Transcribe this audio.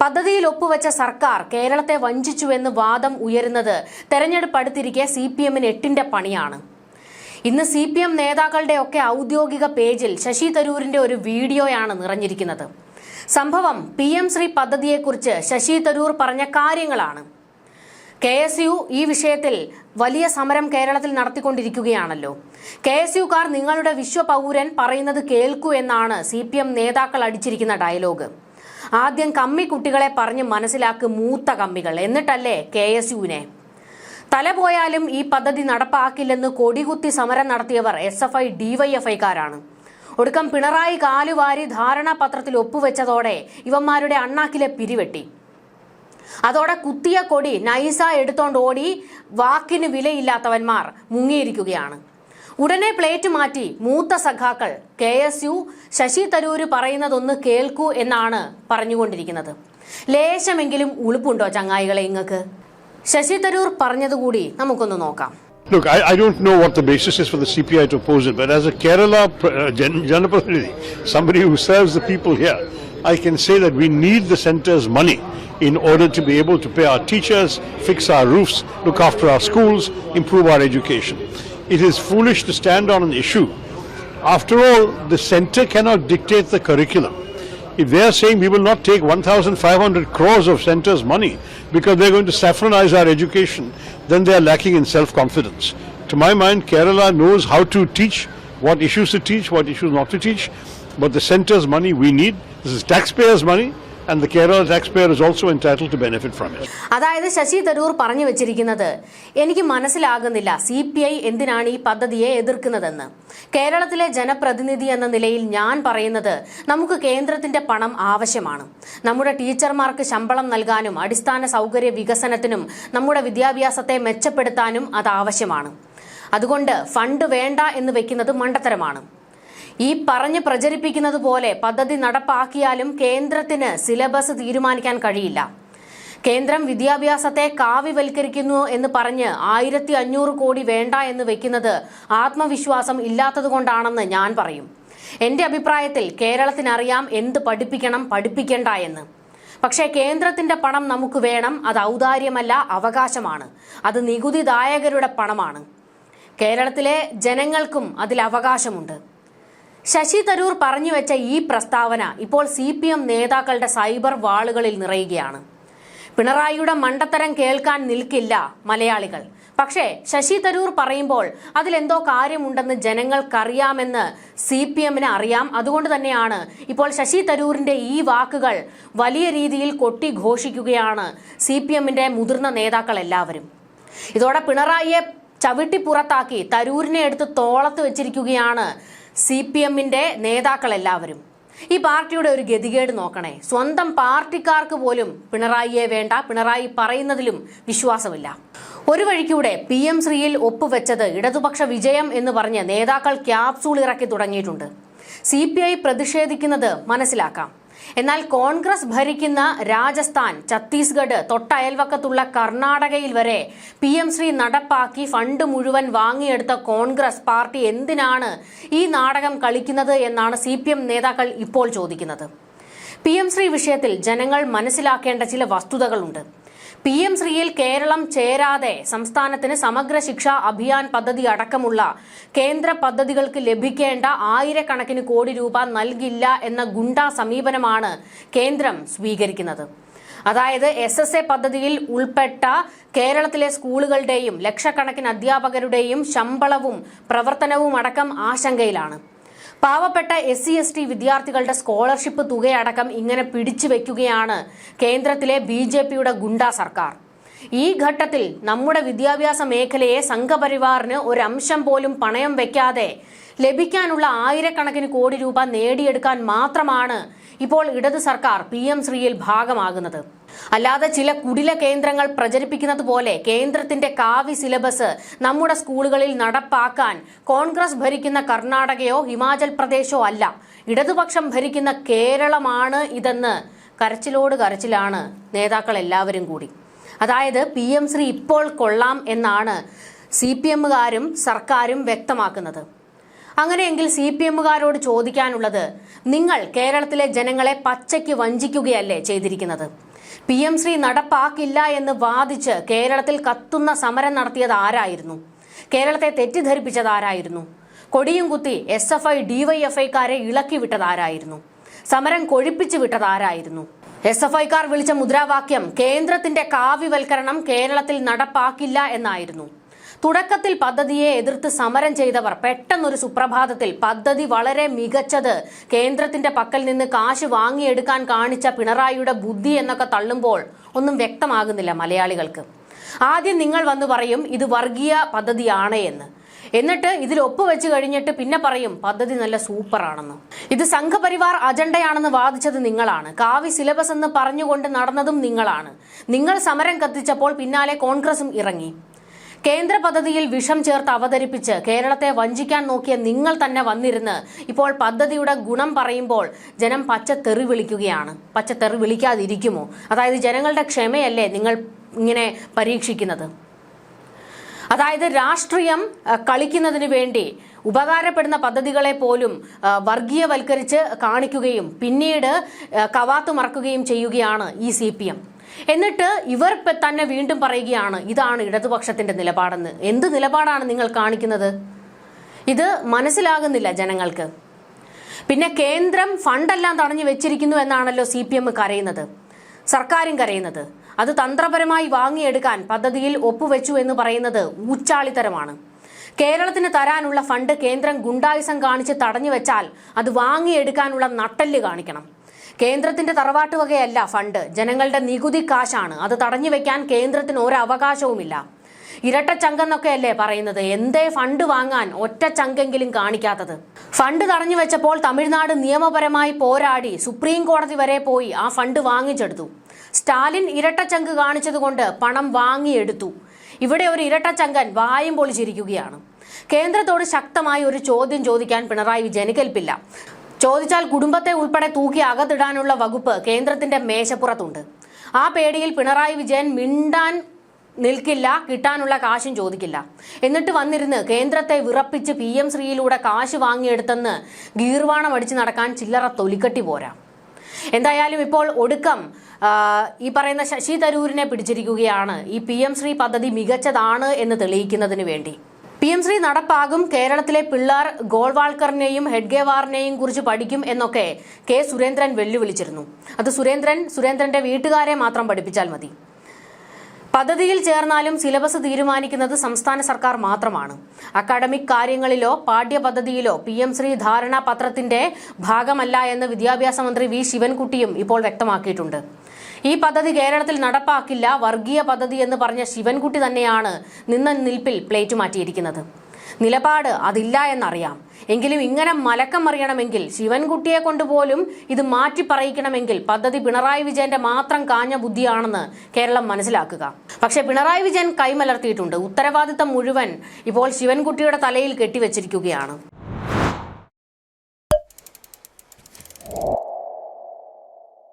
പദ്ധതിയിൽ ഒപ്പുവെച്ച സർക്കാർ കേരളത്തെ വഞ്ചിച്ചുവെന്ന് വാദം ഉയരുന്നത് തെരഞ്ഞെടുപ്പ് അടുത്തിരിക്കെ സി പി എമ്മിന് എട്ടിന്റെ പണിയാണ്. ഇന്ന് സി പി എം നേതാക്കളുടെ ഒക്കെ ഔദ്യോഗിക പേജിൽ ശശി തരൂരിന്റെ ഒരു വീഡിയോയാണ് നിറഞ്ഞിരിക്കുന്നത്. സംഭവം പി എം ശ്രീ പദ്ധതിയെക്കുറിച്ച് ശശി തരൂർ പറഞ്ഞ കാര്യങ്ങളാണ്. കെ എസ് യു ഈ വിഷയത്തിൽ വലിയ സമരം കേരളത്തിൽ നടത്തിക്കൊണ്ടിരിക്കുകയാണല്ലോ. കെ എസ് യുക്കാർ നിങ്ങളുടെ വിശ്വപൗരൻ പറയുന്നത് കേൾക്കൂ എന്നാണ് സി പി എം നേതാക്കൾ അടിച്ചിരിക്കുന്ന ഡയലോഗ്. ആദ്യം കമ്മി കുട്ടികളെ പറഞ്ഞ് മനസ്സിലാക്ക് മൂത്ത കമ്മികൾ എന്നിട്ടല്ലേ കെ എസ് യുവിനെ? തല പോയാലും ഈ പദ്ധതി നടപ്പാക്കില്ലെന്ന് കൊടികുത്തി സമരം നടത്തിയവർ എസ് എഫ് ഐ ഡിവൈഎഫ്ഐക്കാരാണ് ഒടുക്കം പിണറായി കാലുവാരി ധാരണാപത്രത്തിൽ ഒപ്പുവെച്ചതോടെ ഇവന്മാരുടെ അണ്ണാക്കിലെ പിരിവെട്ടി. അതോടെ കുത്തിയ കൊടി നൈസ എടുത്തോണ്ട് ഓടി വാക്കിന് വിലയില്ലാത്തവന്മാർ മുങ്ങിയിരിക്കുകയാണ്. ഉടനെ പ്ലേറ്റ് മാറ്റി മൂത്ത സഖാക്കൾ K S U Shashi Tharoor പറയുന്നതൊന്ന് കേൾക്കൂ എന്നാണ് പറഞ്ഞുകൊണ്ടിരിക്കുന്നത് ലേശമെങ്കിലും ഉളുപ്പുണ്ടോ ചങ്ങായികളെ ഇങ്ങക്ക് ശശി തരൂർ പറഞ്ഞതുകൂടി നമുക്കൊന്ന് നോക്കാം Look, I, I don't know what the basis is for the CPI to oppose it, but as a Kerala uh, Janapratinidhi, somebody who serves the people here, I can say that we need the centre's money in order to be able to pay our teachers, fix our roofs, look after our schools, improve our education. It is foolish to stand on an issue. After all, the centre cannot dictate the curriculum. If they are saying we will not take 1,500 crores of centre's money because they're going to saffronize our education, then they are lacking in self-confidence. To my mind, Kerala knows how to teach, what issues to teach, what issues not to teach, but the centre's money we need. This is taxpayers' money, and the Kerala taxpayer is also entitled to benefit from it. അതായത് ശശി തരൂർ പറഞ്ഞു വെച്ചിരിക്കുന്നത് എനിക്ക് മനസ്സിലാകുന്നില്ല C P I എന്തിനാണ് ഈ പദ്ധതിയെ എതിർക്കുന്നതെന്ന്. കേരളത്തിലെ ജനപ്രതിനിധി എന്ന നിലയിൽ ഞാൻ പറയുന്നത് നമുക്ക് കേന്ദ്രത്തിന്റെ പണം ആവശ്യമാണ്. നമ്മുടെ ടീച്ചർമാർക്ക് ശമ്പളം നൽകാനും അടിസ്ഥാന സൗകര്യ വികസനത്തിനും നമ്മുടെ വിദ്യാഭ്യാസത്തെ മെച്ചപ്പെടുത്താനും അത് ആവശ്യമാണ്. അതുകൊണ്ട് ഫണ്ട് വേണ്ട എന്ന് വെക്കുന്നത് മണ്ടത്തരമാണ്. ഈ പറഞ്ഞ് പ്രചരിപ്പിക്കുന്നത് പോലെ പദ്ധതി നടപ്പാക്കിയാലും കേന്ദ്രത്തിന് സിലബസ് തീരുമാനിക്കാൻ കഴിയില്ല. കേന്ദ്രം വിദ്യാഭ്യാസത്തെ കാവ്യവൽക്കരിക്കുന്നു എന്ന് പറഞ്ഞ് ആയിരത്തി അഞ്ഞൂറ് കോടി വേണ്ട എന്ന് വെക്കുന്നത് ആത്മവിശ്വാസം ഇല്ലാത്തതുകൊണ്ടാണെന്ന് ഞാൻ പറയും. എന്റെ അഭിപ്രായത്തിൽ കേരളത്തിനറിയാം എന്ത് പഠിപ്പിക്കണം പഠിപ്പിക്കേണ്ട എന്ന്. പക്ഷേ കേന്ദ്രത്തിന്റെ പണം നമുക്ക് വേണം അത് ഔദാര്യമല്ല അവകാശമാണ്. അത് നികുതിദായകരുടെ പണമാണ്. കേരളത്തിലെ ജനങ്ങൾക്കും അതിൽ അവകാശമുണ്ട്. ശശി തരൂർ പറഞ്ഞു വെച്ച ഈ പ്രസ്താവന ഇപ്പോൾ സി പി എം നേതാക്കളുടെ സൈബർ വാളുകളിൽ നിറയുകയാണ്. പിണറായിയുടെ മണ്ടത്തരം കേൾക്കാൻ നിൽക്കില്ല മലയാളികൾ. പക്ഷേ ശശി തരൂർ പറയുമ്പോൾ അതിലെന്തോ കാര്യമുണ്ടെന്ന് ജനങ്ങൾക്കറിയാമെന്ന് സി പി എമ്മിന് അറിയാം. അതുകൊണ്ട് തന്നെയാണ് ഇപ്പോൾ ശശി തരൂരിന്റെ ഈ വാക്കുകൾ വലിയ രീതിയിൽ കൊട്ടിഘോഷിക്കുകയാണ് സി പി എമ്മിന്റെ മുതിർന്ന നേതാക്കൾ എല്ലാവരും. ഇതോടെ പിണറായിയെ ചവിട്ടി പുറത്താക്കി തരൂരിനെ എടുത്ത് തോളത്ത് വെച്ചിരിക്കുകയാണ് സി പി എമ്മിന്റെ നേതാക്കൾ എല്ലാവരും ഈ പാർട്ടിയുടെ ഒരു ഗതികേട് നോക്കണേ. സ്വന്തം പാർട്ടിക്കാർക്ക് പോലും പിണറായിയെ വേണ്ട പിണറായി പറയുന്നതിലും വിശ്വാസമില്ല. ഒരു വഴിക്കൂടെ പി എം ശ്രീയിൽ ഒപ്പുവെച്ചത് ഇടതുപക്ഷ വിജയം എന്ന് പറഞ്ഞ് നേതാക്കൾ ക്യാപ്സൂൾ ഇറക്കി തുടങ്ങിയിട്ടുണ്ട്. സി പ്രതിഷേധിക്കുന്നത് മനസ്സിലാക്കാം. എന്നാൽ കോൺഗ്രസ് ഭരിക്കുന്ന രാജസ്ഥാൻ ഛത്തീസ്ഗഡ് തൊട്ടയൽവക്കത്തുള്ള കർണാടകയിൽ വരെ പി എം ശ്രീ നടപ്പാക്കി ഫണ്ട് മുഴുവൻ വാങ്ങിയെടുത്ത കോൺഗ്രസ് പാർട്ടി എന്തിനാണ് ഈ നാടകം കളിക്കുന്നത് എന്നാണ് സി നേതാക്കൾ ഇപ്പോൾ ചോദിക്കുന്നത്. പി എം ശ്രീ വിഷയത്തിൽ ജനങ്ങൾ മനസ്സിലാക്കേണ്ട ചില വസ്തുതകളുണ്ട്. പി എം ശ്രീയിൽ കേരളം ചേരാതെ സംസ്ഥാനത്തിന് സമഗ്ര ശിക്ഷാ അഭിയാൻ പദ്ധതി അടക്കമുള്ള കേന്ദ്ര പദ്ധതികൾക്ക് ലഭിക്കേണ്ട ആയിരക്കണക്കിന് കോടി രൂപ നൽകില്ല എന്ന ഗുണ്ടാ സമീപനമാണ് കേന്ദ്രം സ്വീകരിക്കുന്നത്. അതായത് എസ് എസ് എ പദ്ധതിയിൽ ഉൾപ്പെട്ട കേരളത്തിലെ സ്കൂളുകളുടെയും ലക്ഷക്കണക്കിന് അധ്യാപകരുടെയും ശമ്പളവും പ്രവർത്തനവും അടക്കം ആശങ്കയിലാണ്. പാവപ്പെട്ട എസ് സി എസ് ടി വിദ്യാർത്ഥികളുടെ സ്കോളർഷിപ്പ് തുകയടക്കം ഇങ്ങനെ പിടിച്ചു വെക്കുകയാണ് കേന്ദ്രത്തിലെ ബി ജെ പിയുടെ ഗുണ്ടാ സർക്കാർ. ഈ ഘട്ടത്തിൽ നമ്മുടെ വിദ്യാഭ്യാസ മേഖലയെ സംഘപരിവാറിന് ഒരംശം പോലും പണയം വെക്കാതെ ലഭിക്കാനുള്ള ആയിരക്കണക്കിന് കോടി രൂപ നേടിയെടുക്കാൻ മാത്രമാണ് ഇപ്പോൾ ഇടത് സർക്കാർ പി എം ശ്രീയിൽ ഭാഗമാകുന്നത്. അല്ലാതെ ചില കുടില കേന്ദ്രങ്ങൾ പ്രചരിപ്പിക്കുന്നത് പോലെ കേന്ദ്രത്തിന്റെ കാവി സിലബസ് നമ്മുടെ സ്കൂളുകളിൽ നടപ്പാക്കാൻ കോൺഗ്രസ് ഭരിക്കുന്ന കർണാടകയോ ഹിമാചൽ പ്രദേശോ അല്ല. ഇടതുപക്ഷം ഭരിക്കുന്ന കേരളമാണ് ഇതെന്ന് കരച്ചിലോട് കരച്ചിലാണ് നേതാക്കൾ എല്ലാവരും കൂടി. അതായത് പി എം ശ്രീ ഇപ്പോൾ കൊള്ളാം എന്നാണ് സി പി എമ്മുകാരും സർക്കാരും വ്യക്തമാക്കുന്നത്. അങ്ങനെയെങ്കിൽ സി പി എമ്മുകാരോട് ചോദിക്കാനുള്ളത് നിങ്ങൾ കേരളത്തിലെ ജനങ്ങളെ പച്ചയ്ക്ക് വഞ്ചിക്കുകയല്ലേ ചെയ്തിരിക്കുന്നത്? പി എം ശ്രീ നടപ്പാക്കില്ല എന്ന് വാദിച്ച് കേരളത്തിൽ കത്തുന്ന സമരം നടത്തിയത് ആരായിരുന്നു? കേരളത്തെ തെറ്റിദ്ധരിപ്പിച്ചത് ആരായിരുന്നു? കൊടിയും കുത്തി എസ് എഫ് ഐ ഡിവൈഎഫ്ഐക്കാരെ ഇളക്കി വിട്ടത് ആരായിരുന്നു? സമരം കൊഴിപ്പിച്ചു വിട്ടത് ആരായിരുന്നു? എസ് എഫ് ഐക്കാർ വിളിച്ച മുദ്രാവാക്യം കേന്ദ്രത്തിന്റെ കാവ്യവൽക്കരണം കേരളത്തിൽ നടപ്പാക്കില്ല എന്നായിരുന്നു. തുടക്കത്തിൽ പദ്ധതിയെ എതിർത്ത് സമരം ചെയ്തവർ പെട്ടെന്നൊരു സുപ്രഭാതത്തിൽ പദ്ധതി വളരെ മികച്ചത് കേന്ദ്രത്തിന്റെ പക്കൽ നിന്ന് കാശ് വാങ്ങിയെടുക്കാൻ കാണിച്ച പിണറായിയുടെ ബുദ്ധി എന്നൊക്കെ തള്ളുമ്പോൾ ഒന്നും വ്യക്തമാകുന്നില്ല മലയാളികൾക്ക്. ആദ്യം നിങ്ങൾ വന്ന് പറയും ഇത് വർഗീയ പദ്ധതിയാണ് എന്ന്. എന്നിട്ട് ഇതിൽ ഒപ്പുവെച്ച് കഴിഞ്ഞിട്ട് പിന്നെ പറയും പദ്ധതി നല്ല സൂപ്പറാണെന്ന്. ഇത് സംഘപരിവാർ അജണ്ടയാണെന്ന് വാദിച്ചത് നിങ്ങളാണ്. കാവി സിലബസ് എന്ന് പറഞ്ഞുകൊണ്ട് നടന്നതും നിങ്ങളാണ്. നിങ്ങൾ സമരം കത്തിച്ചപ്പോൾ പിന്നാലെ കോൺഗ്രസും ഇറങ്ങി. കേന്ദ്ര പദ്ധതിയിൽ വിഷം ചേർത്ത് അവതരിപ്പിച്ച് കേരളത്തെ വഞ്ചിക്കാൻ നോക്കിയ നിങ്ങൾ തന്നെ വന്നിരുന്ന് ഇപ്പോൾ പദ്ധതിയുടെ ഗുണം പറയുമ്പോൾ ജനം പച്ച തെറി വിളിക്കുകയാണ്. പച്ച തെറി വിളിക്കാതിരിക്കുമോ? അതായത് ജനങ്ങളുടെ ക്ഷമയല്ലേ നിങ്ങൾ ഇങ്ങനെ പരീക്ഷിക്കുന്നത്? അതായത് രാഷ്ട്രീയം കളിക്കുന്നതിന് വേണ്ടി ഉപകാരപ്പെടുന്ന പദ്ധതികളെ പോലും വർഗീയവൽക്കരിച്ച് കാണിക്കുകയും പിന്നീട് കവാത്തു മറക്കുകയും ചെയ്യുകയാണ് ഈ സി പി എം. എന്നിട്ട് ഇവർ തന്നെ വീണ്ടും പറയുകയാണ് ഇതാണ് ഇടതുപക്ഷത്തിന്റെ നിലപാടെന്ന്. എന്ത് നിലപാടാണ് നിങ്ങൾ കാണിക്കുന്നത്? ഇത് മനസ്സിലാകുന്നില്ല ജനങ്ങൾക്ക്. പിന്നെ കേന്ദ്രം ഫണ്ടെല്ലാം തടഞ്ഞു വെച്ചിരിക്കുന്നു എന്നാണല്ലോ സി പി എം കരയുന്നത് സർക്കാരും കരയുന്നത്. അത് തന്ത്രപരമായി വാങ്ങിയെടുക്കാൻ പദ്ധതിയിൽ ഒപ്പുവെച്ചു എന്ന് പറയുന്നത് ഊച്ചാളിത്തരമാണ്. കേരളത്തിന് തരാനുള്ള ഫണ്ട് കേന്ദ്രം ഗുണ്ടായുസം കാണിച്ച് തടഞ്ഞു വെച്ചാൽ അത് വാങ്ങിയെടുക്കാനുള്ള നട്ടൽ കാണിക്കണം. കേന്ദ്രത്തിന്റെ തറവാട്ട് വകയല്ല ഫണ്ട്. ജനങ്ങളുടെ നികുതി കാശാണ്. അത് തടഞ്ഞു വെക്കാൻ കേന്ദ്രത്തിന് ഒരു അവകാശവുമില്ല ഇരട്ട ചങ്കെന്നൊക്കെയല്ലേ പറയുന്നത്. എന്തേ ഫണ്ട് വാങ്ങാൻ ഒറ്റ ചങ്കെങ്കിലും കാണിക്കാത്തത്. ഫണ്ട് തടഞ്ഞു വെച്ചപ്പോൾ തമിഴ്നാട് നിയമപരമായി പോരാടി സുപ്രീം കോടതി വരെ പോയി ആ ഫണ്ട് വാങ്ങിച്ചെടുത്തു. സ്റ്റാലിൻ ഇരട്ട ചങ്ക് കാണിച്ചതുകൊണ്ട് പണം വാങ്ങിയെടുത്തു. ഇവിടെ ഒരു ഇരട്ട ചങ്കൻ വായും പൊളിച്ചിരിക്കുകയാണ്. കേന്ദ്രത്തോട് ശക്തമായി ഒരു ചോദ്യം ചോദിക്കാൻ പിണറായി വിജയന് കൽപ്പില്ല. ചോദിച്ചാൽ കുടുംബത്തെ ഉൾപ്പെടെ തൂക്കി അകത്തിടാനുള്ള വകുപ്പ് കേന്ദ്രത്തിന്റെ മേശപ്പുറത്തുണ്ട്. ആ പേടിയിൽ പിണറായി വിജയൻ മിണ്ടാൻ നിൽക്കില്ല കിട്ടാനുള്ള കാശും ചോദിക്കില്ല. എന്നിട്ട് വന്നിരുന്ന് കേന്ദ്രത്തെ വിറപ്പിച്ച് പി എം ശ്രീയിലൂടെ കാശ് വാങ്ങിയെടുത്തെന്ന് ഗീർവാണം അടിച്ചു നടക്കാൻ ചില്ലറ തൊലിക്കട്ടി പോരാ. എന്തായാലും ഇപ്പോൾ ഒടുക്കം ഈ പറയുന്ന ശശി തരൂരിനെ പിടിച്ചിരിക്കുകയാണ്. ഈ പി എം ശ്രീ പദ്ധതി മികച്ചതാണ് എന്ന് തെളിയിക്കുന്നതിന് വേണ്ടി. പി എം ശ്രീ നടപ്പാകും. കേരളത്തിലെ പിള്ളാർ ഗോൾവാൾക്കറിനെയും ഹെഡ്ഗേവാറിനെയും കുറിച്ച് പഠിക്കും എന്നൊക്കെ കെ സുരേന്ദ്രൻ വെല്ലുവിളിച്ചിരുന്നു. അത് സുരേന്ദ്രൻ സുരേന്ദ്രന്റെ വീട്ടുകാരെ മാത്രം പഠിപ്പിച്ചാൽ മതി. പദ്ധതിയിൽ ചേർന്നാലും സിലബസ് തീരുമാനിക്കുന്നത് സംസ്ഥാന സർക്കാർ മാത്രമാണ്. അക്കാഡമിക് കാര്യങ്ങളിലോ പാഠ്യപദ്ധതിയിലോ പി എം ശ്രീ ധാരണാപത്രത്തിന്റെ ഭാഗമല്ല എന്ന് വിദ്യാഭ്യാസ മന്ത്രി വി ശിവൻകുട്ടിയും ഇപ്പോൾ വ്യക്തമാക്കിയിട്ടുണ്ട്. ഈ പദ്ധതി കേരളത്തിൽ നടപ്പാക്കില്ല. വർഗീയ പദ്ധതി എന്ന് പറഞ്ഞ ശിവൻകുട്ടി തന്നെയാണ് നിന്ന നിൽപ്പിൽ പ്ലേറ്റ് മാറ്റിയിരിക്കുന്നത്. നിലപാട് അതില്ല എന്നറിയാം. എങ്കിലും ഇങ്ങനെ മലക്കം മറിയണമെങ്കിൽ ശിവൻകുട്ടിയെ കൊണ്ടുപോലും ഇത് മാറ്റി പറയിക്കണമെങ്കിൽ പദ്ധതി പിണറായി വിജയന്റെ മാത്രം കാഞ്ഞ ബുദ്ധിയാണെന്ന് കേരളം മനസ്സിലാക്കുക. പക്ഷെ പിണറായി വിജയൻ കൈമലർത്തിയിട്ടുണ്ട്. ഉത്തരവാദിത്തം മുഴുവൻ ഇപ്പോൾ ശിവൻകുട്ടിയുടെ തലയിൽ കെട്ടിവെച്ചിരിക്കുകയാണ്.